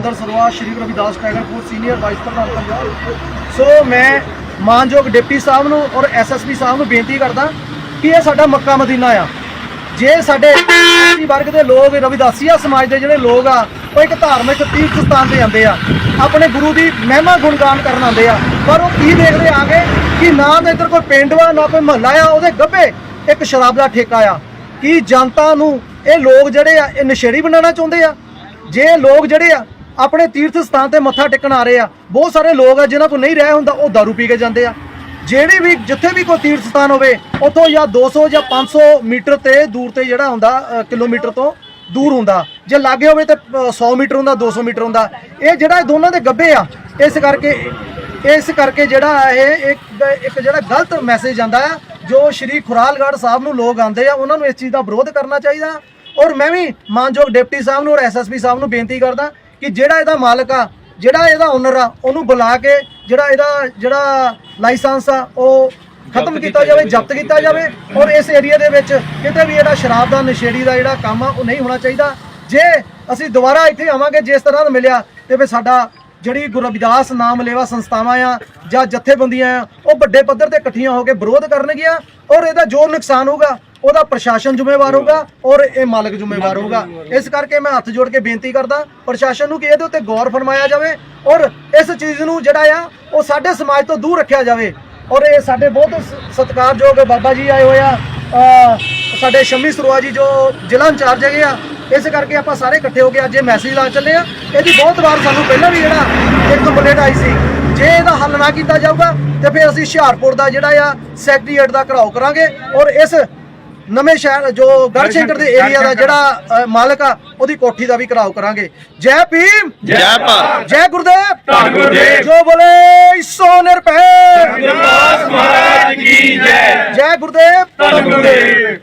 Father ਸਰਵਾ Shri Guru Ravidas Tagarpur senior vice ਪ੍ਰਧਾਨ ਪੰਜਾਬ ਸੋ ਮੈਂ ਮਾਨਯੋਗ ਡਿਪਟੀ ਸਾਹਿਬ ਨੂੰ ਔਰ ਐਸਐਸਪੀ ਸਾਹਿਬ ਨੂੰ ਬੇਨਤੀ ਕਰਦਾ ਕਿ ਇਹ ਸਾਡਾ ਮੱਕਾ ਮਦੀਨਾ ਆ। ਜੇ ਸਾਡੇ ਐਸੀ ਵਰਗ ਦੇ ਲੋਕ, ਰਵਿਦਾਸੀਆ ਸਮਾਜ ਦੇ ਜਿਹੜੇ ਲੋਕ ਆ, ਉਹ ਇੱਕ ਧਾਰਮਿਕ ਤੀਰਥ ਸਥਾਨ ਤੇ ਜਾਂਦੇ ਆ। ਆਪਣੇ ਗੁਰੂ ਦੀ ਮਹਿਮਾ ਗੁਣਗਾਨ ਕਰਨ ਆਉਂਦੇ ਆ। ਪਰ ਉਹ ਕੀ ਦੇਖਦੇ ਆ ਕੇ ਕਿ ਨਾ ਤਾਂ ਇੱਧਰ ਕੋਈ ਪਿੰਡ ਵਾ, ਨਾ ਕੋਈ ਮਹੱਲਾ ਆ, ਉਹਦੇ ਗੱਭੇ ਇੱਕ ਸ਼ਰਾਬ ਦਾ ਠੇਕਾ ਆ। ਕੀ ਜਨਤਾ ਨੂੰ ਇਹ ਲੋਕ ਜਿਹੜੇ ਆ, ਇਹ ਨਸ਼ੇੜੀ ਬਣਾਉਣਾ ਚਾਹੁੰਦੇ ਆ? ਜੇ ਲੋਕ ਜਿਹੜੇ ਆ ਆਪਣੇ ਤੀਰਥ ਸਥਾਨ ਤੇ ਮੱਥਾ ਟੇਕਣ ਆ ਰਹੇ ਆ। ਬਹੁਤ ਸਾਰੇ ਲੋਕ ਆ ਜਿਨ੍ਹਾਂ ਕੋਲ ਨਹੀਂ ਰਹਿ ਹੁੰਦਾ ਉਹ दारू ਪੀ ਕੇ ਜਾਂਦੇ ਆ। ਜਿਹੜੇ ਵੀ ਜਿੱਥੇ ਵੀ ਕੋਈ ਤੀਰਥ ਸਥਾਨ ਹੋਵੇ ਉੱਥੋਂ ਜਾਂ 200 ਜਾਂ 500 ਮੀਟਰ ਤੇ ਦੂਰ ਤੇ ਜਿਹੜਾ ਹੁੰਦਾ ਕਿਲੋਮੀਟਰ ਤੋਂ ਦੂਰ ਹੁੰਦਾ। ਜੇ ਲਾਗੇ ਹੋਵੇ ਤੇ ਅ, 100 ਮੀਟਰ ਹੁੰਦਾ 200 ਮੀਟਰ ਹੁੰਦਾ। ਇਹ ਜਿਹੜਾ ਇਹ ਦੋਨਾਂ ਦੇ ਗੱਬੇ ਆ ਇਸ ਕਰਕੇ ਇਸ ਕਰਕੇ ਜਿਹੜਾ ਇਹ ਇੱਕ ਇੱਕ ਜਿਹੜਾ ਗਲਤ ਮੈਸੇਜ ਜਾਂਦਾ ਆ ਜੋ ਸ਼੍ਰੀ ਖੁਰਾਲਗੜ੍ਹ ਸਾਹਿਬ ਨੂੰ ਲੋਕ ਆਉਂਦੇ ਆ ਉਹਨਾਂ ਨੂੰ ਇਸ ਚੀਜ਼ ਦਾ ਵਿਰੋਧ ਕਰਨਾ ਚਾਹੀਦਾ। ਔਰ ਮੈਂ ਵੀ ਮਾਨਯੋਗ ਡਿਪਟੀ ਸਾਹਿਬ ਨੂੰ ਔਰ ਐਸਐਸਪੀ ਸਾਹਿਬ ਨੂੰ ਬੇਨਤੀ ਕਰਦਾ ਕਿ ਜਿਹੜਾ ਇਹਦਾ ਮਾਲਕ ਆ ਜਿਹੜਾ ਇਹਦਾ ਓਨਰ ਆ ਉਹਨੂੰ ਬੁਲਾ ਕੇ ਜਿਹੜਾ ਇਹਦਾ ਜਿਹੜਾ ਲਾਇਸੈਂਸ ਆ ਉਹ ਖਤਮ ਕੀਤਾ ਜਾਵੇ ਜ਼ਬਤ ਕੀਤਾ ਜਾਵੇ ਔਰ ਇਸ ਏਰੀਆ ਦੇ ਵਿੱਚ ਕਿਤੇ ਵੀ ਜਿਹੜਾ ਸ਼ਰਾਬ ਦਾ ਨਸ਼ੇੜੀ ਦਾ ਜਿਹੜਾ ਕੰਮ ਆ ਉਹ ਨਹੀਂ ਹੋਣਾ ਚਾਹੀਦਾ। ਜੇ ਅਸੀਂ ਦੁਬਾਰਾ ਇੱਥੇ ਆਵਾਂਗੇ ਜਿਸ ਤਰ੍ਹਾਂ ਦਾ ਮਿਲਿਆ ਤੇ ਫਿਰ ਸਾਡਾ ਜਿਹੜੀ ਗੁਰੂ ਰਵਿਦਾਸ ਨਾਮ ਲੇਵਾ ਸੰਸਥਾਵਾਂ ਆ ਜਾਂ ਜਥੇਬੰਦੀਆਂ ਆ ਉਹ ਵੱਡੇ ਪੱਧਰ ਤੇ ਇਕੱਠੀਆਂ ਹੋ ਕੇ ਵਿਰੋਧ ਕਰਨਗੀਆਂ ਔਰ ਇਹਦਾ ਜੋ ਨੁਕਸਾਨ ਹੋਊਗਾ। ਉਹਦਾ ਪ੍ਰਸ਼ਾਸਨ ਜ਼ਿੰਮੇਵਾਰ ਹੋਊਗਾ ਔਰ ਇਹ ਮਾਲਕ ਜ਼ਿੰਮੇਵਾਰ ਹੋਊਗਾ। ਇਸ ਕਰਕੇ ਮੈਂ ਹੱਥ ਜੋੜ ਕੇ ਬੇਨਤੀ ਕਰਦਾ ਪ੍ਰਸ਼ਾਸਨ ਨੂੰ ਕਿ ਇਹਦੇ ਉੱਤੇ ਗੌਰ ਫਰਮਾਇਆ ਜਾਵੇ ਔਰ ਇਸ ਚੀਜ਼ ਨੂੰ ਜਿਹੜਾ ਆ ਉਹ ਸਾਡੇ ਸਮਾਜ ਤੋਂ ਦੂਰ ਰੱਖਿਆ ਜਾਵੇ। ਔਰ ਇਹ ਸਾਡੇ ਬਹੁਤ ਸਤਿਕਾਰਯੋਗ ਬਾਬਾ ਜੀ ਆਏ ਹੋਏ ਆ ਸਾਡੇ ਸ਼ਮੀ ਸਰੂਆ ਜੀ ਜੋ ਜ਼ਿਲ੍ਹਾ ਇੰਚਾਰਜ ਹੈਗੇ ਆ ਇਸ ਕਰਕੇ ਆਪਾਂ ਸਾਰੇ ਇਕੱਠੇ ਹੋ ਕੇ ਅੱਜ ਇਹ ਮੈਸੇਜ ਲਾ ਚੱਲੇ ਆ। ਇਹਦੀ ਬਹੁਤ ਵਾਰ ਸਾਨੂੰ ਪਹਿਲਾਂ ਵੀ ਜਿਹੜਾ ਇੱਕ ਕੰਪਲੇਂਟ ਆਈ ਸੀ ਜੇ ਇਹਦਾ ਹੱਲ ਨਾ ਕੀਤਾ ਜਾਊਗਾ ਤੇ ਫਿਰ ਅਸੀਂ ਹੁਸ਼ਿਆਰਪੁਰ ਦਾ ਜਿਹੜਾ ਆ ਸੈਕਟਰੀਏਟ ਦਾ ਘਰਾਓ ਕਰਾਂਗੇ ਔਰ ਇਸ ਨਵੇਂ ਸ਼ਹਿਰ ਜੋ ਗੜਸ਼ੰਕਰ ਦੇ ਏਰੀਆ ਦਾ ਜਿਹੜਾ ਮਾਲਕ ਆ ਉਹਦੀ ਕੋਠੀ ਦਾ ਵੀ ਘਰਾਓ ਕਰਾਂਗੇ। ਜੈ ਭੀਮ! ਜੈ ਭਾਰਤ। ਜੈ ਗੁਰਦੇਵ! ਧੰਨ ਗੁਰਦੇਵ। ਜੋ ਬੋਲੇ ਸੋ ਨਿਰਭੈ। ਮਹਾਰਾਜ ਕੀ ਜੈ। ਜੈ ਗੁਰਦੇਵ। ਧੰਨ ਗੁਰਦੇਵ।